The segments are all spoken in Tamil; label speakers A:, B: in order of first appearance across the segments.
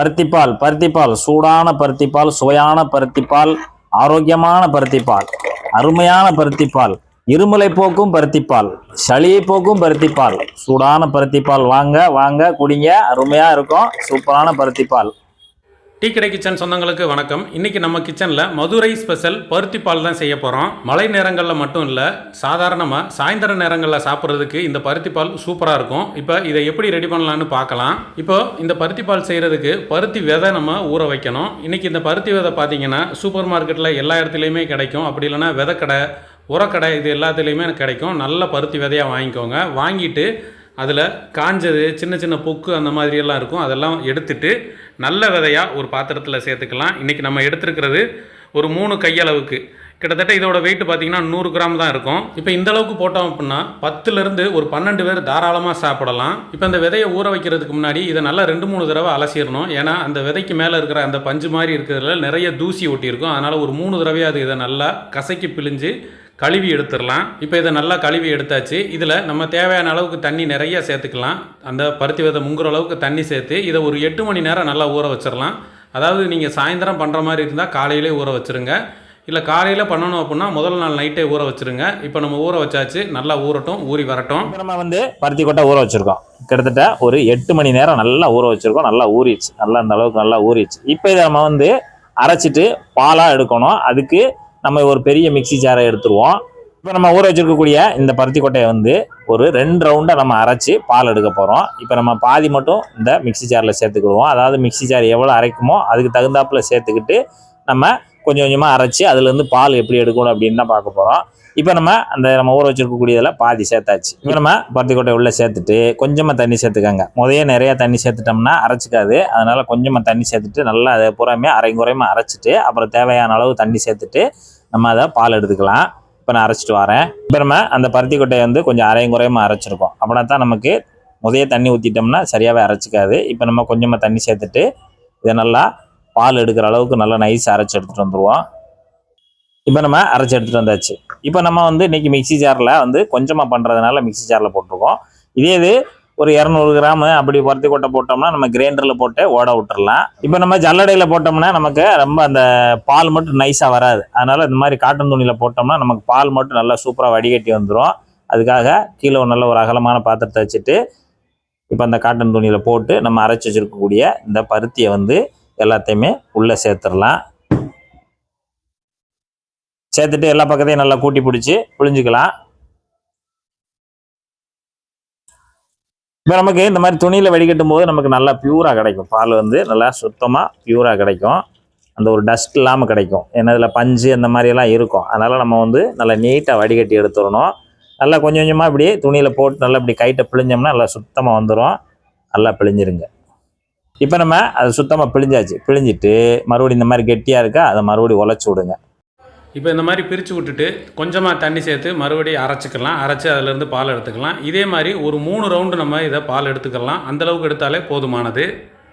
A: பருத்திப்பால் பருத்திப்பால் சூடான பருத்திப்பால் சுவையான பருத்திப்பால் ஆரோக்கியமான பருத்திப்பால் அருமையான பருத்திப்பால் இருமலை போக்கும் பருத்திப்பால் சளியை போக்கும் பருத்திப்பால் சூடான பருத்திப்பால். வாங்க வாங்க குடிங்க அருமையாக இருக்கும் சூப்பரான பருத்திப்பால்.
B: டீ கடை கிச்சன் சொந்தங்களுக்கு வணக்கம். இன்னைக்கு நம்ம கிச்சனில் மதுரை ஸ்பெஷல் பருத்தி பால் தான் செய்ய போகிறோம் மழை நேரங்களில் மட்டும் இல்லை சாதாரணமாக சாயந்தர நேரங்களில் சாப்பிட்றதுக்கு இந்த பருத்தி பால் சூப்பராக இருக்கும். இப்போ இதை எப்படி ரெடி பண்ணலான்னு பார்க்கலாம். இப்போ இந்த பருத்தி பால் செய்கிறதுக்கு பருத்தி விதை நம்ம ஊற வைக்கணும். இன்னைக்கு இந்த பருத்தி விதை பார்த்தீங்கன்னா சூப்பர் மார்க்கெட்டில் எல்லா இடத்துலையுமே கிடைக்கும். அப்படி இல்லைன்னா விதைக்கடை உரக்கடை இது எல்லாத்துலேயுமே கிடைக்கும். நல்ல பருத்தி விதையாக வாங்கிக்கோங்க. வாங்கிட்டு அதில் காஞ்சது சின்ன சின்ன பொக்கு அந்த மாதிரியெல்லாம் இருக்கும். அதெல்லாம் எடுத்துட்டு நல்ல விதையாக ஒரு பாத்திரத்தில் சேர்த்துக்கலாம். இன்றைக்கி நம்ம எடுத்துருக்கிறது ஒரு மூணு கையளவுக்கு கிட்டத்தட்ட இதோட வெயிட் பார்த்தீங்கன்னா நூறு கிராம் தான் இருக்கும். இப்போ இந்த அளவுக்கு போட்டோம் அப்படின்னா பத்துலேருந்து ஒரு பன்னெண்டு பேர் தாராளமாக சாப்பிடலாம். இப்போ இந்த விதையை ஊற வைக்கிறதுக்கு முன்னாடி இதை நல்லா ரெண்டு மூணு தடவை அலசிடணும். ஏன்னா அந்த விதைக்கு மேலே இருக்கிற அந்த பஞ்சு மாதிரி இருக்கிறதுல நிறைய தூசி ஒட்டியிருக்கும். அதனால் ஒரு மூணு தடவையாவது இதை நல்லா கசக்கி பிழிஞ்சு கழுவி எடுத்துடலாம். இப்போ இதை நல்லா கழுவி எடுத்தாச்சு. இதில் நம்ம தேவையான அளவுக்கு தண்ணி நிறைய சேர்த்துக்கலாம். அந்த பருத்தி விதை முங்குற அளவுக்கு தண்ணி சேர்த்து இதை ஒரு எட்டு மணி நேரம் நல்லா ஊற வச்சிடலாம். அதாவது நீங்கள் சாயந்தரம் பண்ணுற மாதிரி இருந்தால் காலையிலே ஊற வச்சுருங்க. இல்லை காலையில் பண்ணணும் அப்படின்னா முதல் நாள் நைட்டே ஊற வச்சுருங்க. இப்போ நம்ம ஊற வச்சாச்சு. நல்லா ஊறட்டும் ஊறி வரட்டும்.
A: நம்ம வந்து பருத்தி கொட்டை ஊற வச்சுருக்கோம். கிட்டத்தட்ட ஒரு எட்டு மணி நேரம் நல்லா ஊற வச்சுருக்கோம். நல்லா ஊறிடுச்சு. நல்லா அந்த அளவுக்கு நல்லா ஊறிடுச்சு. இப்போ இதை நம்ம வந்து அரைச்சிட்டு பாலாக எடுக்கணும். அதுக்கு நம்ம ஒரு பெரிய மிக்ஸி ஜாரை எடுத்துருவோம். இப்போ நம்ம ஊற வச்சுருக்கக்கூடிய இந்த பருத்தி கொட்டையை வந்து ஒரு ரெண்டு ரவுண்டை நம்ம அரைச்சி பால் எடுக்க போகிறோம் இப்போ நம்ம பாதி மட்டும் இந்த மிக்ஸி ஜாரில் சேர்த்துக்கிடுவோம். அதாவது மிக்ஸி ஜார் எவ்வளோ அரைக்குமோ அதுக்கு தகுந்தாப்புல சேர்த்துக்கிட்டு நம்ம கொஞ்சம் கொஞ்சமாக அரைச்சி அதுலேருந்து பால் எப்படி எடுக்கணும் அப்படின்னு தான் பார்க்க போகிறோம் இப்போ நம்ம அந்த நம்ம ஊற வச்சிருக்கக்கூடியதில் பாதி சேர்த்தாச்சு. இப்போ நம்ம பருத்திக்கொட்டை உள்ளே சேர்த்துட்டு கொஞ்சமாக தண்ணி சேர்த்துக்கோங்க. முதைய நிறையா தண்ணி சேர்த்துட்டோம்னா அரைச்சிக்காது. அதனால் கொஞ்சமாக தண்ணி சேர்த்துட்டு நல்லா அதை புறாமே அரை குறையமாக அரைச்சிட்டு அப்புறம் தேவையான அளவு தண்ணி சேர்த்துட்டு நம்ம அதை பால் எடுத்துக்கலாம். இப்போ நான் அரைச்சிட்டு வரேன். இப்போ நம்ம அந்த பருத்தி கொட்டையை வந்து கொஞ்சம் அரையும் குறையமாக அரைச்சிருக்கோம். அப்படின்னா தான் நமக்கு முதைய தண்ணி ஊற்றிட்டோம்னா சரியாகவே அரைச்சிக்காது. இப்போ நம்ம கொஞ்சமாக தண்ணி சேர்த்துட்டு இதை நல்லா பால் எடுக்கிற அளவுக்கு நல்லா நைஸ் அரைச்சி எடுத்துகிட்டு வந்துடுவோம் இப்போ நம்ம அரைச்சி எடுத்துகிட்டு வந்தாச்சு. இப்போ நம்ம வந்து இன்றைக்கி மிக்ஸி ஜாரில் வந்து கொஞ்சமாக பண்ணுறதுனால மிக்ஸி ஜாரில் போட்டிருக்கோம். இதே இது ஒரு இரநூறு கிராமு அப்படி பருத்தி கொட்டை போட்டோம்னா நம்ம கிரைண்டரில் போட்டு ஓட விட்டுறலாம். இப்போ நம்ம ஜல்லடையில் போட்டோம்னா நமக்கு ரொம்ப அந்த பால் மட்டும் நைஸாக வராது. அதனால் இந்த மாதிரி காட்டன் துணியில் போட்டோம்னா நமக்கு பால் மட்டும் நல்லா சூப்பராக வடிகட்டி வந்துடும் அதுக்காக கீழே நல்ல ஒரு அகலமான பாத்திரத்தை வச்சுட்டு இப்போ அந்த காட்டன் துணியில் போட்டு நம்ம அரைச்சி வச்சிருக்கக்கூடிய இந்த பருத்தியை வந்து எல்லாத்தையுமே உள்ளே சேர்த்துடலாம். சேர்த்துட்டு எல்லா பக்கத்தையும் நல்லா கூட்டி பிடிச்சி புழிஞ்சிக்கலாம். இப்போ நமக்கு இந்த மாதிரி துணியில் வடிகட்டும் போது நமக்கு நல்லா பியூராக கிடைக்கும். பால் வந்து நல்லா சுத்தமாக பியூராக கிடைக்கும். அந்த ஒரு டஸ்ட் இல்லாமல் கிடைக்கும். ஏன்னா இதில் பஞ்சு அந்த மாதிரியெல்லாம் இருக்கும். அதனால் நம்ம வந்து நல்லா நீட்டாக வடிகட்டி எடுத்துடணும். நல்லா கொஞ்சம் கொஞ்சமாக இப்படி துணியில் போட்டு நல்லா இப்படி கைட்டை பிழிஞ்சோம்னா நல்லா சுத்தமாக வந்துடும் நல்லா பிழிஞ்சிருங்க. இப்போ நம்ம அதை சுத்தமாக பிழிஞ்சாச்சு. பிழிஞ்சிட்டு மறுபடியும் இந்த மாதிரி கெட்டியாக இருக்கா அதை மறுபடியும் உழைச்சி விடுங்க.
B: இப்போ இந்த மாதிரி பிரித்து விட்டுட்டு கொஞ்சமாக தண்ணி சேர்த்து மறுபடியும் அரைச்சிக்கலாம். அரைச்சி அதிலேருந்து பால் எடுத்துக்கலாம். இதே மாதிரி ஒரு மூணு ரவுண்டு நம்ம இதை பால் எடுத்துக்கலாம். அந்த அளவுக்கு எடுத்தாலே போதுமானது.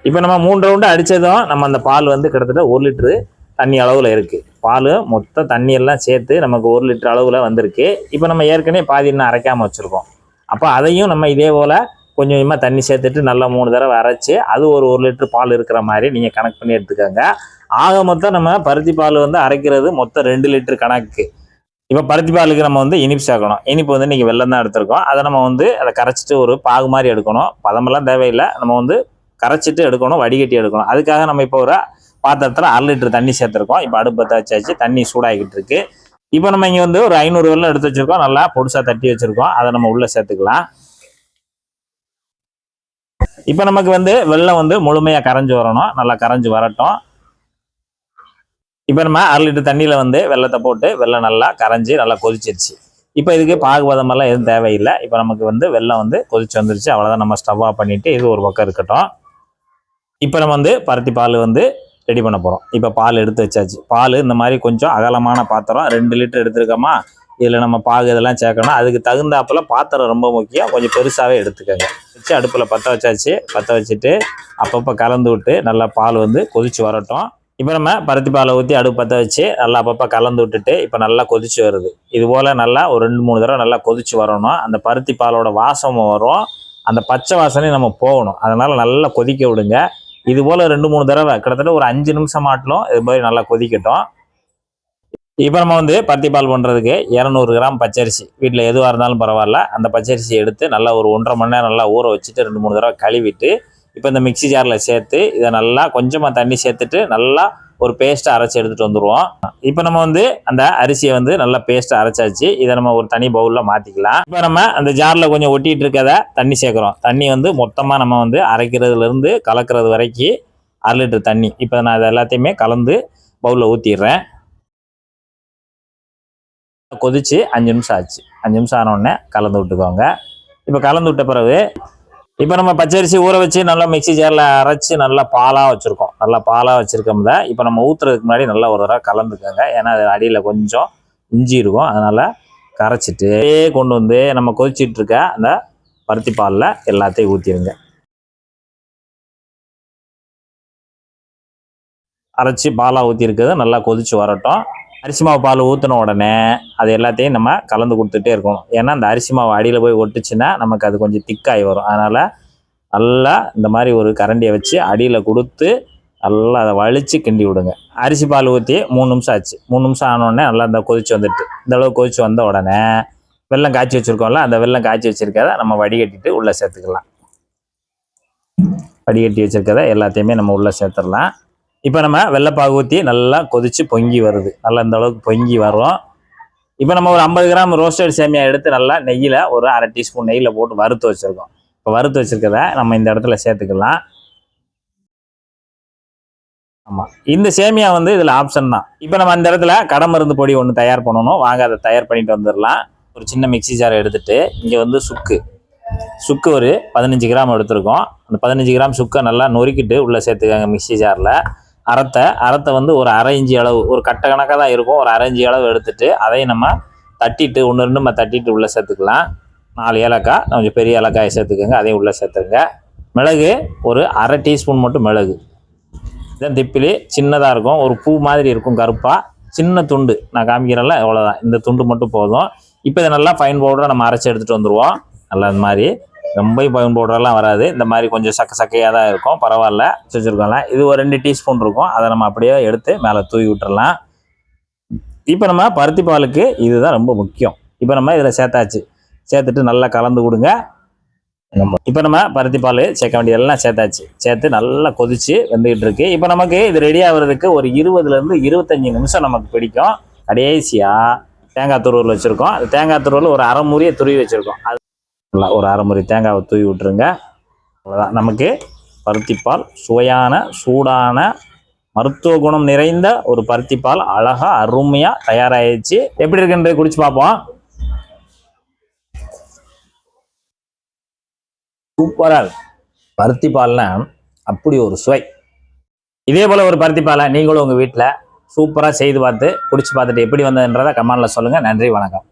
A: இப்போ நம்ம மூணு ரவுண்டு அடித்ததும் நம்ம அந்த பால் வந்து கிட்டத்தட்ட ஒரு லிட்ரு தண்ணி அளவில் இருக்குது பால் மொத்த தண்ணி எல்லாம் சேர்த்து நமக்கு ஒரு லிட்டர் அளவில் வந்திருக்கு. இப்போ நம்ம ஏற்கனவே பாதி இன்னும் அரைக்காமல் வச்சுருக்கோம். அப்போ அதையும் நம்ம இதே போல் கொஞ்சம் கொஞ்சமாக தண்ணி சேர்த்துட்டு நல்லா மூணு தடவை அரைச்சி அது ஒரு ஒரு லிட்டர் பால் இருக்கிற மாதிரி நீங்கள் கணக்கு பண்ணி எடுத்துக்கோங்க. ஆக மொத்தம் நம்ம பருத்தி பால் வந்து அரைக்கிறது மொத்தம் ரெண்டு லிட்டர் கணக்கு. இப்போ பருத்தி பாலுக்கு நம்ம வந்து இனிப்பு சேர்க்கணும். இனிப்பு வந்து இன்றைக்கி வெள்ளம் தான் எடுத்திருக்கோம். அதை நம்ம வந்து அதை கரைச்சிட்டு ஒரு பாகு மாதிரி எடுக்கணும். பதமெல்லாம் தேவையில்லை. நம்ம வந்து கரைச்சிட்டு எடுக்கணும் வடிகட்டி எடுக்கணும். அதுக்காக நம்ம இப்போ ஒரு பாத்திரத்தில் அரை லிட்டர் தண்ணி சேர்த்துருக்கோம். இப்போ அடுப்பை வச்சாச்சு. தண்ணி சூடாகிக்கிட்டு இருக்கு. இப்போ நம்ம இங்கே வந்து ஒரு ஐநூறு வெள்ளம் எடுத்து வச்சிருக்கோம். நல்லா பொடிசாக தட்டி வச்சுருக்கோம். அதை நம்ம உள்ளே சேர்த்துக்கலாம். இப்போ நமக்கு வந்து வெள்ளம் வந்து முழுமையாக கரைஞ்சு வரணும். நல்லா கரைஞ்சி வரட்டும். இப்போ நம்ம அரை லிட்டர் தண்ணியில் வந்து வெள்ளத்தை போட்டு வெள்ளம் நல்லா கரைஞ்சி நல்லா கொதிச்சிருச்சு. இப்போ இதுக்கு பாகுபதமெல்லாம் எதுவும் தேவையில்லை. இப்போ நமக்கு வந்து வெள்ளம் வந்து கொதிச்சு வந்துருச்சு. அவ்வளோதான் நம்ம ஸ்டவ் ஆஃப் பண்ணிவிட்டு இது ஒரு பக்கம் இருக்கட்டும். இப்போ நம்ம வந்து பருத்தி பால் வந்து ரெடி பண்ண போகிறோம் இப்போ பால் எடுத்து வச்சாச்சு. பால் இந்த மாதிரி கொஞ்சம் அகலமான பாத்திரம் ரெண்டு லிட்டர் எடுத்துருக்கோமா? இதில் நம்ம பாகு இதெல்லாம் சேர்க்கணும் அதுக்கு தகுந்தாப்புல பாத்திரம் ரொம்ப முக்கியம். கொஞ்சம் பெருசாகவே எடுத்துக்கோங்க. வச்சு அடுப்பில் பற்ற வச்சாச்சு. பற்ற வச்சுட்டு அப்பப்போ கலந்து விட்டு நல்லா பால் வந்து கொதிச்சு வரட்டும். இப்போ நம்ம பருத்தி பாலை ஊற்றி அடுப்பு பற்ற வச்சு நல்லா அப்பப்போ கலந்து விட்டுட்டு இப்போ நல்லா கொதிச்சு வருது. இது போல் நல்லா ஒரு ரெண்டு மூணு தடவை நல்லா கொதிச்சு வரணும். அந்த பருத்தி பாலோட வாசமும் வரும். அந்த பச்சை வாசனையும் நம்ம போகணும். அதனால் நல்லா கொதிக்க விடுங்க. இது போல் ரெண்டு மூணு தடவை கிட்டத்தட்ட ஒரு அஞ்சு நிமிஷம் மாட்டிலும் இது மாதிரி நல்லா கொதிக்கட்டும். இப்போ நம்ம வந்து பருத்தி பால் பண்ணுறதுக்கு இரநூறு கிராம் பச்சரிசி. வீட்டில் எதுவாக இருந்தாலும் பரவாயில்ல. அந்த பச்சரிசி எடுத்து நல்லா ஒரு ஒன்றரை மணி நேரம் நல்லா ஊற வச்சுட்டு ரெண்டு மூணு தடவை கழுவிட்டு இப்போ இந்த மிக்ஸி ஜாரில் சேர்த்து இதை நல்லா கொஞ்சமாக தண்ணி சேர்த்துட்டு நல்லா ஒரு பேஸ்ட்டை அரைச்சி எடுத்துகிட்டு வந்துடுவோம் இப்போ நம்ம வந்து அந்த அரிசியை வந்து நல்லா பேஸ்ட்டை அரைச்சாச்சு. இதை நம்ம ஒரு தனி பவுலில் மாற்றிக்கலாம் இப்போ நம்ம அந்த ஜாரில் கொஞ்சம் ஒட்டிகிட்டு இருக்கதை தண்ணி சேர்க்குறோம். தண்ணி வந்து மொத்தமாக நம்ம வந்து அரைக்கிறதுலேருந்து கலக்கிறது வரைக்கும் அரை லிட்டர் தண்ணி. இப்போ நான் இது எல்லாத்தையுமே கலந்து பவுலில் ஊற்றிடுறேன் கொதிச்சு அஞ்சு நிமிஷம் ஆச்சு. அஞ்சு நிமிஷம் ஆனோடனே கலந்து விட்டுக்கோங்க. இப்போ கலந்து விட்ட பிறகு இப்போ நம்ம பச்சரிசி ஊற வச்சு நல்லா மிக்ஸி ஜாரில் அரைச்சி நல்லா பாலாக வச்சுருக்கோம். நல்லா பாலாக வச்சுருக்கோம்ல. இப்போ நம்ம ஊற்றுறதுக்கு முன்னாடி நல்லா ஒரு தடவை கலந்துக்கோங்க. ஏன்னா அது அடியில் கொஞ்சம் இஞ்சி இருக்கும். அதனால் கரைச்சிட்டு கொண்டு வந்து நம்ம கொதிச்சிட்டு இருக்க அந்த பருத்தி பாலில் எல்லாத்தையும் ஊற்றிடுங்க அரைச்சி பாலாக ஊற்றிருக்கிறது நல்லா கொதிச்சு வரட்டும். அரிசி மாவு பால் ஊற்றின உடனே அது எல்லாத்தையும் நம்ம கலந்து கொடுத்துட்டே இருக்கணும். ஏன்னா அந்த அரிசி மாவு அடியில் போய் ஒட்டுச்சுன்னா நமக்கு அது கொஞ்சம் திக்காகி வரும். அதனால் நல்லா இந்த மாதிரி ஒரு கரண்டியை வச்சு அடியில் கொடுத்து நல்லா அதை வலித்து கிண்டி விடுங்க. அரிசி பால் ஊற்றி மூணு நிமிஷம் ஆச்சு. மூணு நிமிஷம் ஆனோடனே நல்லா இந்த கொதிச்சு வந்துட்டு இந்தளவு கொதிச்சு வந்த உடனே வெள்ளம் காய்ச்சி வச்சுருக்கோம்ல அந்த வெள்ளம் காய்ச்சி வச்சுருக்கதை நம்ம வடிகட்டிட்டு உள்ளே சேர்த்துக்கலாம். வடிகட்டி வச்சுருக்கதை எல்லாத்தையுமே நம்ம உள்ளே சேர்த்துடலாம். இப்போ நம்ம வெள்ளைப்பாகு ஊற்றி நல்லா கொதித்து பொங்கி வருது. நல்லா இந்த அளவுக்கு பொங்கி வரும் இப்போ நம்ம ஒரு ஐம்பது கிராம் ரோஸ்டட் சேமியா எடுத்து நல்லா நெய்யில் ஒரு அரை டீஸ்பூன் நெய்யில் போட்டு வறுத்து வச்சுருக்கோம். இப்போ வறுத்து வச்சுருக்கத நம்ம இந்த இடத்துல சேர்த்துக்கலாம். ஆமாம் இந்த சேமியா வந்து இதில் ஆப்ஷன் தான். இப்போ நம்ம அந்த இடத்துல கடை மருந்து பொடி ஒன்று தயார் பண்ணணும். வாங்க அதை தயார் பண்ணிட்டு வந்துடலாம். ஒரு சின்ன மிக்ஸி ஜார் எடுத்துகிட்டு இங்கே வந்து சுக்கு. சுக்கு ஒரு பதினஞ்சு கிராம் எடுத்திருக்கோம். அந்த பதினஞ்சு கிராம் சுக்கை நல்லா நொறுக்கிட்டு உள்ளே சேர்த்துக்காங்க மிக்ஸி ஜாரில் அறத்தை அறத்தை வந்து ஒரு அரை இஞ்சி அளவு ஒரு கட்ட கணக்காக தான் இருக்கும். ஒரு அரை இஞ்சி அளவு எடுத்துட்டு அதையும் நம்ம தட்டிட்டு ஒன்று ரெண்டு நம்ம தட்டிட்டு உள்ளே சேர்த்துக்கலாம். நாலு ஏலக்காய் கொஞ்சம் பெரிய ஏலக்காயை சேர்த்துக்கோங்க அதையும் உள்ளே சேர்த்துருங்க. மிளகு ஒரு அரை டீஸ்பூன் மட்டும் மிளகு. இதான் திப்பிலி சின்னதாக இருக்கும். ஒரு பூ மாதிரி இருக்கும் கருப்பாக சின்ன துண்டு நான் காமிக்கிறேன்ல அவ்வளோதான் இந்த துண்டு மட்டும் போதும். இப்போ இதை நல்லா ஃபைன் பவுடராக நம்ம அரைச்சி எடுத்துகிட்டு வந்துடுவோம் நல்லா இந்த மாதிரி. ரொம்ப ஃபைன் பவுடர்லாம் வராது. இந்த மாதிரி கொஞ்சம் சக்க சக்கையாக தான் இருக்கும். பரவாயில்ல. வச்சுருக்கோம்ல இது ஒரு ரெண்டு டீஸ்பூன் இருக்கும். அதை நம்ம அப்படியே எடுத்து மேலே தூவி விட்டுறலாம். இப்போ நம்ம பருத்தி பாலுக்கு இதுதான் ரொம்ப முக்கியம். இப்போ நம்ம இதில் சேர்த்தாச்சு. சேர்த்துட்டு நல்லா கலந்து கொடுங்க. நம்ம இப்போ நம்ம பருத்தி பால் சேர்க்க வேண்டியதெல்லாம் சேர்த்தாச்சு. சேர்த்து நல்லா கொதிச்சு வந்துக்கிட்டு இருக்கு. இப்போ நமக்கு இது ரெடி ஆகிறதுக்கு ஒரு இருபதுலேருந்து இருபத்தஞ்சி நிமிஷம் நமக்கு பிடிக்கும். கடைசியாக தேங்காய் துருவல் வச்சுருக்கோம். அந்த தேங்காய் துருவல் ஒரு அரை முறியை துருவி வச்சுருக்கோம். அது நல்லா ஒரு அரை முறி தேங்காவை தூவி விட்டுருங்க. அவ்வளோதான் நமக்கு பருத்திப்பால் சுவையான சூடான மருத்துவ குணம் நிறைந்த ஒரு பருத்திப்பால் அழகா அருமையா தயாராகிடுச்சு எப்படி இருக்குன்றது குடிச்சு பார்ப்போம். சூப்பரா இருக்கு. பருத்தி பால்னா அப்படி ஒரு சுவை. இதே போல ஒரு பருத்தி பாலை நீங்களும் உங்க வீட்டில் சூப்பராக செய்து பார்த்து குடிச்சு பார்த்துட்டு எப்படி வந்ததுன்றதை கமெண்ட்ல சொல்லுங்க. நன்றி வணக்கம்.